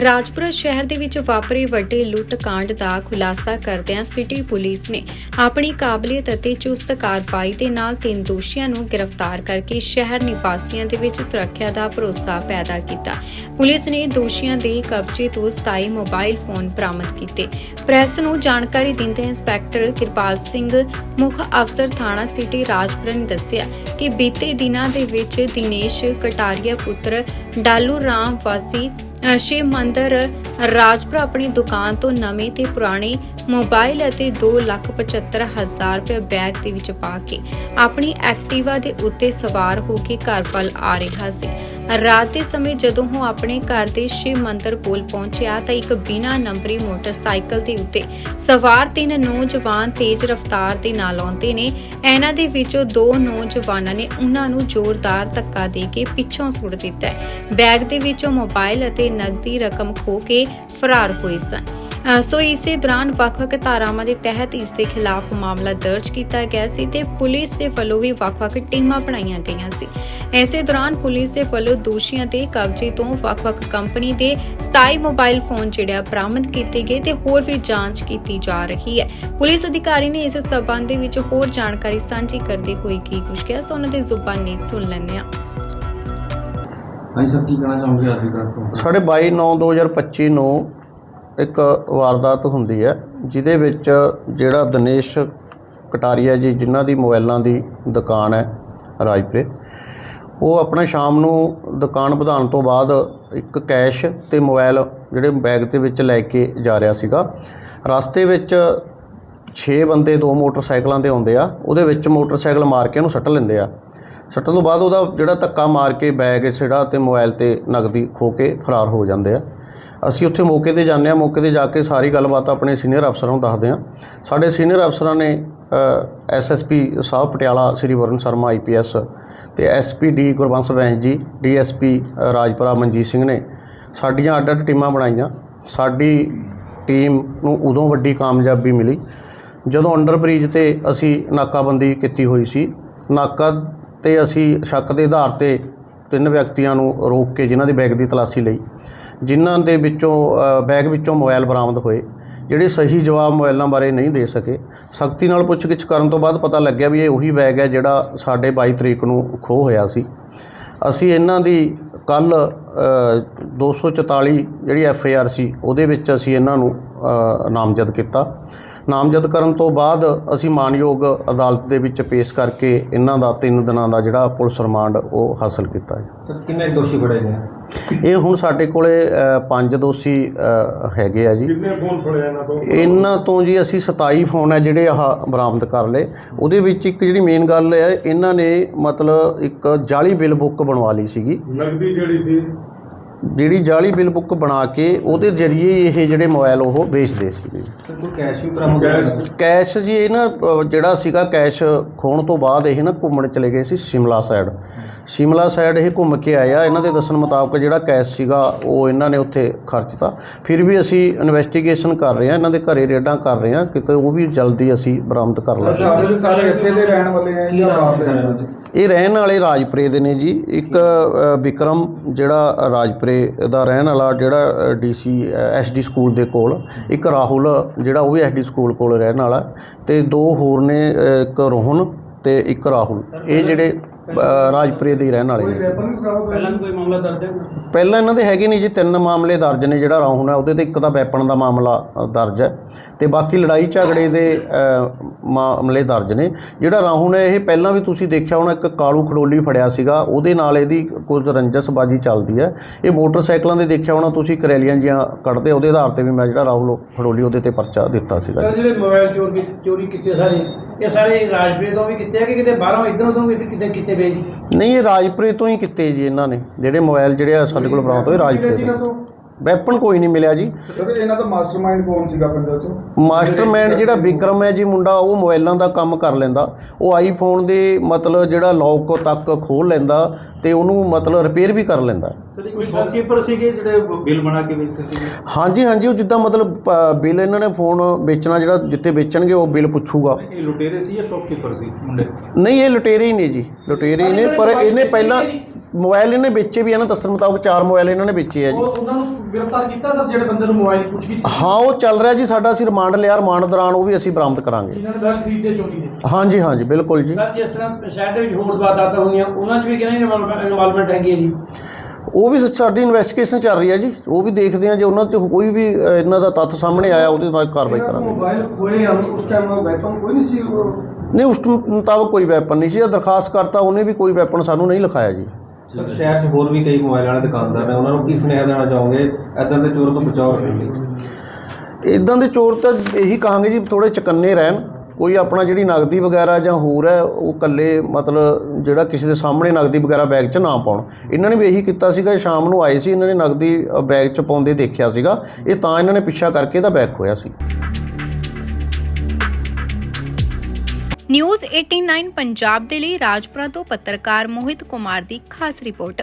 ਰਾਜਪੁਰਾ ਸ਼ਹਿਰ ਦੇ ਵਿੱਚ ਵਾਪਰੇ ਵੱਡੇ ਲੁੱਟ ਕਾਂਡ ਦਾ ਖੁਲਾਸਾ ਕਰਦਿਆਂ ਸਿਟੀ ਪੁਲਿਸ ਨੇ ਆਪਣੀ ਕਾਬਲੀਅਤ ਅਤੇ ਚੁਸਤ ਕਾਰਵਾਈ ਦੇ ਨਾਲ ਤਿੰਨ ਦੋਸ਼ੀਆਂ ਨੂੰ ਗ੍ਰਿਫਤਾਰ ਕਰਕੇ ਸ਼ਹਿਰ ਨਿਵਾਸੀਆਂ ਦੇ ਵਿੱਚ ਸੁਰੱਖਿਆ ਦਾ ਭਰੋਸਾ ਪੈਦਾ ਕੀਤਾ। ਪੁਲਿਸ ਨੇ ਦੋਸ਼ੀਆਂ ਦੇ ਕਬਜ਼ੇ ਤੋਂ 27 ਮੋਬਾਈਲ ਫੋਨ ਬਰਾਮਦ ਕੀਤੇ। ਪ੍ਰੈਸ ਨੂੰ ਜਾਣਕਾਰੀ ਦਿੰਦੇ ਇੰਸਪੈਕਟਰ ਕਿਰਪਾਲ ਸਿੰਘ, ਮੁੱਖ ਅਫਸਰ ਥਾਣਾ ਸਿਟੀ ਰਾਜਪੁਰਾ ਨੇ ਦੱਸਿਆ ਕਿ ਬੀਤੇ ਦਿਨਾਂ ਦੇ ਵਿੱਚ ਦਿਨੇਸ਼ ਕਟਾਰੀਆ ਪੁੱਤਰ ਡਾਲੂ ਰਾਮ ਵਾਸੀ ਸ਼ਿਵ ਮੰਦਰ ਰਾਜਪੁਰਾ ਆਪਣੀ ਦੁਕਾਨ ਤੋਂ ਨਵੇਂ ਤੇ ਪੁਰਾਣੇ ਮੋਬਾਈਲ ਅਤੇ 275000 ਰੁਪਏ ਬੈਗ ਦੇ ਵਿੱਚ ਪਾ ਕੇ ਆਪਣੀ ਐਕਟਿਵਾ ਦੇ ਉੱਤੇ ਸਵਾਰ ਹੋ ਕੇ ਘਰ ਵੱਲ ਆ ਰਿਹਾ ਸੀ। ਰਾਤ ਦੇ ਸਮੇਂ ਜਦੋਂ ਉਹ ਆਪਣੇ ਘਰ ਦੇ ਸ਼ਿਵ ਮੰਦਰ ਕੋਲ ਪਹੁੰਚਿਆ ਤਾਂ ਇੱਕ ਬਿਨਾਂ ਨੰਬਰੀ ਮੋਟਰਸਾਈਕਲ ਦੇ ਉੱਤੇ ਸਵਾਰ ਤਿੰਨ ਨੌਜਵਾਨ ਤੇਜ਼ ਰਫ਼ਤਾਰ ਦੇ ਨਾਲ ਆਉਂਦੇ ਨੇ। ਇਹਨਾਂ ਦੇ ਵਿੱਚੋਂ ਦੋ ਨੌਜਵਾਨਾਂ ਨੇ ਉਹਨਾਂ ਨੂੰ ਜ਼ੋਰਦਾਰ ਧੱਕਾ ਦੇ ਕੇ ਪਿੱਛੋਂ ਸੁੱਟ ਦਿੱਤਾ ਬੈਗ ਦੇ ਵਿੱਚੋਂ ਮੋਬਾਈਲ ਅਤੇ ਨਕਦੀ ਰਕਮ ਖੋ ਕੇ ਫਰਾਰ ਹੋਏ ਸਨ। ਸੋ ਇਸੇ ਦੌਰਾਨ ਵੱਖ-ਵੱਖ ਧਾਰਾਵਾਂ ਦੇ ਤਹਿਤ ਇਸ ਦੇ ਖਿਲਾਫ ਮਾਮਲਾ ਦਰਜ ਕੀਤਾ ਗਿਆ ਸੀ ਤੇ ਪੁਲਿਸ ਦੇ ਵੱਲੋਂ ਵੀ ਵੱਖ-ਵੱਖ ਟੀਮਾਂ ਬਣਾਈਆਂ ਗਈਆਂ ਸੀ। ਇਸੇ ਦੌਰਾਨ ਪੁਲਿਸ ਦੇ ਵੱਲੋਂ ਦੋਸ਼ੀਆਂ ਦੇ ਕਬਜ਼ੇ ਤੋਂ ਵੱਖ-ਵੱਖ ਕੰਪਨੀ ਦੇ 27 ਮੋਬਾਈਲ ਫੋਨ ਜਿਹੜੇ ਬਰਾਮਦ ਕੀਤੇ ਗਏ ਤੇ ਹੋਰ ਵੀ ਜਾਂਚ ਕੀਤੀ ਜਾ ਰਹੀ ਹੈ। ਪੁਲਿਸ ਅਧਿਕਾਰੀ ਨੇ ਇਸ ਸਬੰਧ ਦੇ ਵਿੱਚ ਹੋਰ ਜਾਣਕਾਰੀ ਸਾਂਝੀ ਕਰਦੇ ਹੋਏ ਕੀ ਕੁਝ ਕਿਹਾ ਸੋ ਉਹਨਾਂ ਦੀ ਜ਼ੁਬਾਨੀ ਸੁਣ ਲੈਂਦੇ ਹਾਂ। ਹਾਂਜੀ ਸਰ ਕੀ ਕਹਿਣਾ ਚਾਹੋਗੇ ਅੱਜ ਦੀ ਕਾਨਫਰੰਸ ਸਾਡੇ 22 9 2025 ਨੂੰ ਇੱਕ ਵਾਰਦਾਤ ਹੁੰਦੀ ਹੈ, ਜਿਹਦੇ ਵਿੱਚ ਜਿਹੜਾ ਦਿਨੇਸ਼ ਕਟਾਰੀਆ ਜੀ, ਜਿਨ੍ਹਾਂ ਦੀ ਮੋਬਾਈਲਾਂ ਦੀ ਦੁਕਾਨ ਹੈ ਰਾਜਪੁਰੇ, ਉਹ ਆਪਣਾ ਸ਼ਾਮ ਨੂੰ ਦੁਕਾਨ ਵਧਾਉਣ ਤੋਂ ਬਾਅਦ ਇੱਕ ਕੈਸ਼ ਤੇ ਮੋਬਾਈਲ ਜਿਹੜੇ ਬੈਗ ਦੇ ਵਿੱਚ ਲੈ ਕੇ ਜਾ ਰਿਹਾ ਸੀਗਾ। ਰਸਤੇ ਵਿੱਚ 6 ਬੰਦੇ, ਦੋ ਮੋਟਰਸਾਈਕਲਾਂ ਤੇ ਆਉਂਦੇ ਆ, ਉਹਦੇ ਵਿੱਚ ਮੋਟਰਸਾਈਕਲ ਮਾਰ ਕੇ ਉਹਨੂੰ ਸੱਟ ਲੈਂਦੇ ਆ। ਸੱਟਣ ਤੋਂ ਬਾਅਦ ਉਹਦਾ ਜਿਹੜਾ ਧੱਕਾ ਮਾਰ ਕੇ ਬੈਗ ਛਿੜਾ ਤੇ ਮੋਬਾਈਲ ਤੇ ਨਗਦੀ ਖੋ ਕੇ ਫਰਾਰ ਹੋ ਜਾਂਦੇ ਆ। ਅਸੀਂ ਉੱਥੇ ਮੌਕੇ ਤੇ ਜਾਂਦੇ ਆ ਮੌਕੇ ਤੇ ਜਾ ਕੇ ਸਾਰੀ ਗੱਲਬਾਤ ਆਪਣੇ ਸੀਨੀਅਰ ਅਫਸਰਾਂ ਨੂੰ ਦੱਸਦੇ ਆ ਸਾਡੇ ਸੀਨੀਅਰ ਅਫਸਰਾਂ ਨੇ ਐਸਐਸਪੀ ਸਾਹਿਬ ਪਟਿਆਲਾ ਸ੍ਰੀ ਵਰਨ ਸ਼ਰਮਾ ਆਈਪੀਐਸ ਤੇ ਐਸਪੀਡੀ ਗੁਰਬੰਸ ਬੈਂਸ ਜੀ ਡੀਐਸਪੀ ਰਾਜਪੁਰਾ ਮਨਜੀਤ ਸਿੰਘ ਨੇ ਸਾਡੀਆਂ ਅੱਡ ਅੱਡ ਟੀਮਾਂ ਬਣਾਈਆਂ। ਸਾਡੀ ਟੀਮ ਨੂੰ ਉਦੋਂ ਵੱਡੀ ਕਾਮਯਾਬੀ ਮਿਲੀ, ਜਦੋਂ ਅੰਡਰ ਬ੍ਰਿਜ ਤੇ ਅਸੀਂ ਨਾਕਾਬੰਦੀ ਕੀਤੀ ਹੋਈ ਸੀ। ਨਾਕਾ ਤੇ ਅਸੀਂ ਸ਼ੱਕ ਦੇ ਆਧਾਰ ਤੇ ਤਿੰਨ ਵਿਅਕਤੀਆਂ ਨੂੰ ਰੋਕ ਕੇ ਜਿਨ੍ਹਾਂ ਦੇ ਬੈਗ ਦੀ ਤਲਾਸ਼ੀ ਲਈ ਜਿਨ੍ਹਾਂ ਦੇ ਵਿੱਚੋਂ ਬੈਗ ਵਿੱਚੋਂ ਮੋਬਾਈਲ ਬਰਾਮਦ ਹੋਏ, ਜਿਹੜੇ ਸਹੀ ਜਵਾਬ ਮੋਬਾਈਲਾਂ ਬਾਰੇ ਨਹੀਂ ਦੇ ਸਕੇ। ਸਖਤੀ ਨਾਲ ਪੁੱਛਗਿੱਛ ਕਰਨ ਤੋਂ ਬਾਅਦ ਪਤਾ ਲੱਗਿਆ ਵੀ ਇਹ ਉਹੀ ਬੈਗ ਹੈ ਜਿਹੜਾ ਸਾਡੇ 22 ਤਰੀਕ ਨੂੰ ਖੋਹ ਹੋਇਆ ਸੀ। ਅਸੀਂ ਇਹਨਾਂ ਦੀ ਕੱਲ 244 ਜਿਹੜੀ ਐਫ ਆਈ ਆਰ ਸੀ, ਉਹਦੇ ਵਿੱਚ ਅਸੀਂ ਇਹਨਾਂ ਨੂੰ ਨਾਮਜ਼ਦ ਕੀਤਾ। ਨਾਮਜ਼ਦ ਕਰਨ ਤੋਂ ਬਾਅਦ ਅਸੀਂ ਮਾਨਯੋਗ ਅਦਾਲਤ ਦੇ ਵਿੱਚ ਪੇਸ਼ ਕਰਕੇ ਇਹਨਾਂ ਦਾ 3 ਦਿਨਾਂ ਦਾ ਜਿਹੜਾ ਪੁਲਿਸ ਰਿਮਾਂਡ ਉਹ ਹਾਸਲ ਕੀਤਾ। ਹੈ ਸਰ, ਕਿੰਨੇ ਦੋਸ਼ੀ ਫੜੇ ਗਏ? ਇਹ ਹੁਣ ਸਾਡੇ ਕੋਲੇ ਪੰਜ ਦੋਸ਼ੀ ਹੈਗੇ ਆ ਜੀ। ਕਿੰਨੇ ਫੋਨ ਫੜੇ ਇਹਨਾਂ ਤੋਂ? ਇਹਨਾਂ ਤੋਂ ਜੀ ਅਸੀਂ 27 ਫੋਨ ਹੈ ਜਿਹੜੇ ਆਹ ਬਰਾਮਦ ਕਰ ਲਏ। ਉਹਦੇ ਵਿੱਚ ਇੱਕ ਜਿਹੜੀ ਮੇਨ ਗੱਲ ਹੈ ਇਹਨਾਂ ਨੇ ਮਤਲਬ ਇੱਕ ਜਾਲੀ ਬਿੱਲ ਬੁੱਕ ਬਣਵਾ ਲਈ ਸੀਗੀ। ਨਗਦੀ ਜਿਹੜੀ ਸੀ? ਜਿਹੜੀ ਜਾਲੀ ਬਿੱਲ ਬੁੱਕ ਬਣਾ ਕੇ ਉਹਦੇ ਜ਼ਰੀਏ ਹੀ ਇਹ ਜਿਹੜੇ ਮੋਬਾਈਲ ਉਹ ਵੇਚਦੇ ਸੀਗੇ ਸਰ ਕੋਈ ਕੈਸ਼ ਵੀ ਬਰਾਮਦ ਕੈਸ਼ ਹੋਇਆ ਕੈਸ਼ ਜੀ ਇਹ ਨਾ ਜਿਹੜਾ ਸੀਗਾ ਕੈਸ਼ ਖੋਣ ਤੋਂ ਬਾਅਦ ਇਹ ਨਾ ਘੁੰਮਣ ਚਲੇ ਗਏ ਸੀ ਸ਼ਿਮਲਾ ਸਾਈਡ ਸ਼ਿਮਲਾ ਸਾਈਡ ਇਹ ਘੁੰਮ ਕੇ ਆਇਆ ਇਹਨਾਂ ਦੇ ਦੱਸਣ ਮੁਤਾਬਕ ਜਿਹੜਾ ਕੈਸ਼ ਸੀਗਾ ਉਹ ਇਹਨਾਂ ਨੇ ਉੱਥੇ ਖਰਚਤਾ ਫਿਰ ਵੀ ਅਸੀਂ ਇਨਵੈਸਟੀਗੇਸ਼ਨ ਕਰ ਰਹੇ ਹਾਂ ਇਹਨਾਂ ਦੇ ਘਰੇ ਰੇਡਾਂ ਕਰ ਰਹੇ ਹਾਂ। ਕਿਤੇ ਉਹ ਵੀ ਜਲਦੀ ਅਸੀਂ ਬਰਾਮਦ ਕਰ ਲਾਂਗੇ। ਸਾਰੇ ਦੇ ਸਾਰੇ ਇੱਥੇ ਦੇ ਰਹਿਣ ਵਾਲੇ ਆ ਜਾਂ ਬਾਹਰ ਦੇ? ਰਹਿਣ ਇਹ ਰਹਿਣ ਵਾਲੇ ਰਾਜਪੁਰੇ ਦੇ ਨੇ ਜੀ। ਇੱਕ ਵਿਕਰਮ ਜਿਹੜਾ ਰਾਜਪੁਰੇ ਦਾ ਰਹਿਣ ਵਾਲਾ ਜਿਹੜਾ ਡੀਸੀ ਐਸਡੀ ਸਕੂਲ ਦੇ ਕੋਲ ਇੱਕ ਰਾਹੁਲ ਜਿਹੜਾ ਉਹ ਵੀ ਐਸਡੀ ਸਕੂਲ ਕੋਲ ਰਹਿਣ ਵਾਲਾ। ਤੇ ਦੋ ਹੋਰ ਨੇ ਇੱਕ ਰੋਹਨ ਤੇ ਇੱਕ ਰਾਹੁਲ। ਇਹ ਜਿਹੜੇ ਰਾਜਪੁਰੇ ਦੇ ਹੀ ਰਹਿਣ ਵਾਲੇ ਕੋਈ ਨੇ ਵੈਪਨ ਵੀ ਬਰਾਮਦ ਹੋਇਆ ਪਹਿਲਾਂ ਇਹਨਾਂ ਦੇ ਹੈਗੇ ਨਹੀਂ ਜੀ ਤਿੰਨ ਮਾਮਲੇ ਦਰਜ ਨੇ ਜਿਹੜਾ ਰਾਹੁਲ ਹੈ ਉਹਦੇ ਤੇ ਇੱਕ ਤਾਂ ਵੈਪਨ ਦਾ ਮਾਮਲਾ ਅ, ਦਰਜ ਹੈ। ਤੇ ਬਾਕੀ ਲੜਾਈ ਝਗੜੇ ਦੇ ਅ, ਮਾਮਲੇ ਦਰਜ ਨੇ। ਜਿਹੜਾ ਰਾਹੁਲ ਹੈ ਇਹ ਪਹਿਲਾਂ ਵੀ ਤੁਸੀਂ ਦੇਖਿਆ ਹੋਣਾ ਇੱਕ ਕਾਲੂ ਖੜੋਲੀ ਫੜਿਆ ਸੀਗਾ ਉਹਦੇ ਨਾਲ ਇਹਦੀ ਕੁਝ ਰੰਜਸਬਾਜੀ ਚੱਲਦੀ ਹੈ। ਇਹ ਮੋਟਰਸਾਈਕਲਾਂ ਦੇ ਦੇਖਿਆ ਹੋਣਾ ਤੁਸੀਂ ਕਰੈਲੀਆਂ ਜੀਆਂ ਕੱਢਦੇ ਉਹਦੇ ਆਧਾਰ ਤੇ ਵੀ ਮੈਂ ਜਿਹੜਾ ਰਾਹੁਲ ਖੜੋਲੀ ਉਹਦੇ ਤੇ ਪਰਚਾ ਦਿੱਤਾ ਸੀਗਾ। ਸਰ ਜਿਹੜੇ ਮੋਬਾਈਲ ਚੋਰ ਕੀ- ਚੋਰੀ ਕੀਤੇ ਸਾਰੇ ਇਹ ਸਾਰੇ ਰਾਜਪੁਰੇ ਤੋਂ ਵੀ ਕੀਤੇ ਆ ਕਿ ਕਿਤੇ ਬਾਹਰੋਂ ਇਧਰੋਂ ਤੋਂ ਵੀ ਕਿਤੇ ਕੀਤੇ ਗਏ ਜੀ? ਨਹੀਂ ਇਹ ਰਾਜਪੁਰੇ ਤੋਂ ਹੀ ਕੀਤੇ ਜੀ ਇਹਨਾਂ ਨੇ। ਜਿਹੜੇ ਮੋਬਾਈਲ ਜਿਹੜੇ ਆ ਸਾਡੇ ਕੋਲ ਬਰਾਮਦ ਹੋਏ ਰਾਜਪੁਰੇ ਤੋਂ। ਵੈਪਨ ਕੋਈ ਨਹੀਂ ਮਿਲਿਆ ਜੀ। ਸਰ ਇਹਨਾਂ ਦਾ ਮਾਸਟਰਮਾਈਂਡ ਕੌਣ ਸੀਗਾ ਪਿੰਡ ਵਿੱਚ? ਮਾਸਟਰਮਾਈਂਡ ਜਿਹੜਾ ਵਿਕਰਮ ਹੈ ਜੀ ਮੁੰਡਾ ਉਹ ਮੋਬਾਈਲਾਂ ਦਾ ਕੰਮ ਕਰ ਲੈਂਦਾ। ਉਹ ਆਈਫੋਨ ਦੇ ਮਤਲਬ ਜਿਹੜਾ ਲੌਕ ਤੱਕ ਖੋਲ ਲੈਂਦਾ ਤੇ ਉਹਨੂੰ ਮਤਲਬ ਰਿਪੇਅਰ ਵੀ ਕਰ ਲੈਂਦਾ। ਸਰ ਕੋਈ ਸ਼ੌਪਕੀਪਰ ਸੀਗੇ ਜਿਹੜੇ ਬਿੱਲ ਬਣਾ ਕੇ ਵੇਚਦੇ ਸੀਗੇ? ਹਾਂਜੀ ਹਾਂਜੀ ਉਹ ਜਿੱਦਾਂ ਮਤਲਬ ਅ, ਬਿੱਲ ਇਹਨਾਂ ਨੇ ਫੋਨ ਵੇਚਣਾ ਜਿਹੜਾ ਜਿੱਥੇ ਵੇਚਣਗੇ ਉਹ ਬਿੱਲ ਪੁੱਛੂਗਾ। ਇਹ ਲੁਟੇਰੇ ਸੀ ਜਾਂ ਸ਼ੌਪਕੀਪਰ ਸੀ ਮੁੰਡੇ? ਨਹੀਂ ਇਹ ਲੁਟੇਰੇ ਹੀ ਨੇ ਜੀ। ਲੁਟੇਰੇ ਹੀ ਨੇ ਪਰ ਇਹਨੇ ਪਹਿਲਾਂ ਮੋਬਾਈਲ ਇਹਨੇ ਵੇਚੇ ਵੀ ਇਹਨਾਂ ਦੱਸਣ ਮੁਤਾਬਕ ਚਾਰ ਮੋਬਾਈਲ ਇਹਨਾਂ ਨੇ ਵੇਚੇ ਆ ਜੀ। ਉਹ ਉਹਨਾਂ ਨੂੰ ਗ੍ਰਿਫਤਾਰ ਕੀਤਾ ਸਰ ਜਿਹੜੇ ਬੰਦੇ ਨੂੰ ਮੋਬਾਈਲ ਪੁੱਛ ਕੀ? ਹਾਂ ਉਹ ਚੱਲ ਰਿਹਾ ਜੀ ਸਾਡਾ ਅਸੀਂ ਰਿਮਾਂਡ ਲਿਆ ਰਿਮਾਂਡ ਦੌਰਾਨ ਉਹ ਵੀ ਅਸੀਂ ਬਰਾਮਦ ਕਰਾਂਗੇ। ਜਿਨ੍ਹਾਂ ਨੇ ਸਰ ਖਰੀਦੇ ਚੋਰੀ ਦੇ। ਹਾਂਜੀ ਹਾਂਜੀ ਬਿਲਕੁਲ ਜੀ। ਸਰ ਜਿਸ ਤਰ੍ਹਾਂ ਸ਼ਹਿਰ ਦੇ ਵਿੱਚ ਹੋਰ ਵਾਰਦਾਤਾਂ ਹੁੰਦੀਆਂ ਉਹਨਾਂ 'ਚ ਵੀ ਕਿਹਨਾਂ ਦੀ ਇਨਵੋਲਵਮੈਂਟ ਹੈਗੀ ਹੈ ਜੀ? ਉਹ ਵੀ ਸਾਡੀ ਇਨਵੈਸਟੀਗੇਸ਼ਨ ਚੱਲ ਰਹੀ ਹੈ ਜੀ। ਉਹ ਵੀ ਦੇਖਦੇ ਆ ਜੇ ਉਹਨਾਂ 'ਚ ਕੋਈ ਵੀ ਇਹਨਾਂ ਦਾ ਤੱਥ ਸਾਹਮਣੇ ਆਇਆ ਉਹਦੇ ਬਾਅਦ ਕਾਰਵਾਈ ਕਰਾਂਗੇ। ਮੋਬਾਈਲ ਖੋਏ ਹਨ ਉਸ ਟਾਈਮ ਵੈਪਨ ਕੋਈ ਨਹੀਂ ਸੀ ਨਹੀਂ ਉਸ ਮੁਤਾਬਕ ਕੋਈ ਵੈਪਨ ਨਹੀਂ ਸੀ। ਇਹ ਦਰਖਾਸਤ ਕਰਤਾ ਉਹਨੇ ਵੀ ਕੋਈ ਵੈਪਨ ਸਾਨੂੰ ਨਹੀਂ ਲਿਖਾਇਆ ਜੀ। ਸਰ ਸ਼ਹਿਰ 'ਚ ਹੋਰ ਵੀ ਕਈ ਮੋਬਾਈਲ ਵਾਲੇ ਦੁਕਾਨਦਾਰ ਨੇ ਉਹਨਾਂ ਨੂੰ ਕੀ ਸੁਨੇਹਾ ਦੇਣਾ ਚਾਹੋਗੇ? ਐਦਾਂ ਦੇ ਚੋਰ ਤੋਂ ਬਚਾਓ ਰੱਖਣ ਲਈ। ਇਦਾਂ ਦੇ ਚੋਰ ਤਾਂ ਇਹੀ ਕਹਾਂਗੇ ਜੀ ਥੋੜੇ ਚਕੰਨੇ ਰਹਿਣ। ਕੋਈ ਆਪਣਾ ਜਿਹੜੀ ਨਗਦੀ ਵਗੈਰਾ ਜਾਂ ਹੋਰ ਹੈ, ਉਹ ਕੱਲੇ ਮਤਲਬ ਜਿਹੜਾ ਕਿਸੇ ਦੇ ਸਾਹਮਣੇ ਨਗਦੀ ਵਗੈਰਾ ਬੈਗ 'ਚ ਨਾ ਪਾਉਣ। ਇਹਨਾਂ ਨੇ ਵੀ ਇਹੀ ਕੀਤਾ ਸੀਗਾ ਸ਼ਾਮ ਨੂੰ ਆਏ ਸੀ, ਇਹਨਾਂ ਨੇ ਨਗਦੀ ਬੈਗ 'ਚ ਪਾਉਂਦੇ ਦੇਖਿਆ ਸੀਗਾ। ਇਹ ਤਾਂ ਇਹਨਾਂ ਨੇ ਪਿੱਛਾ ਕਰਕੇ ਇਹਦਾ ਬੈਗ ਖੋਇਆ ਸੀ। ਨਿਊਜ਼ 89 ਪੰਜਾਬ ਦੇ ਲਈ ਰਾਜਪੁਰਾ ਤੋਂ ਪੱਤਰਕਾਰ ਮੋਹਿਤ ਕੁਮਾਰ ਦੀ ਖਾਸ ਰਿਪੋਰਟ।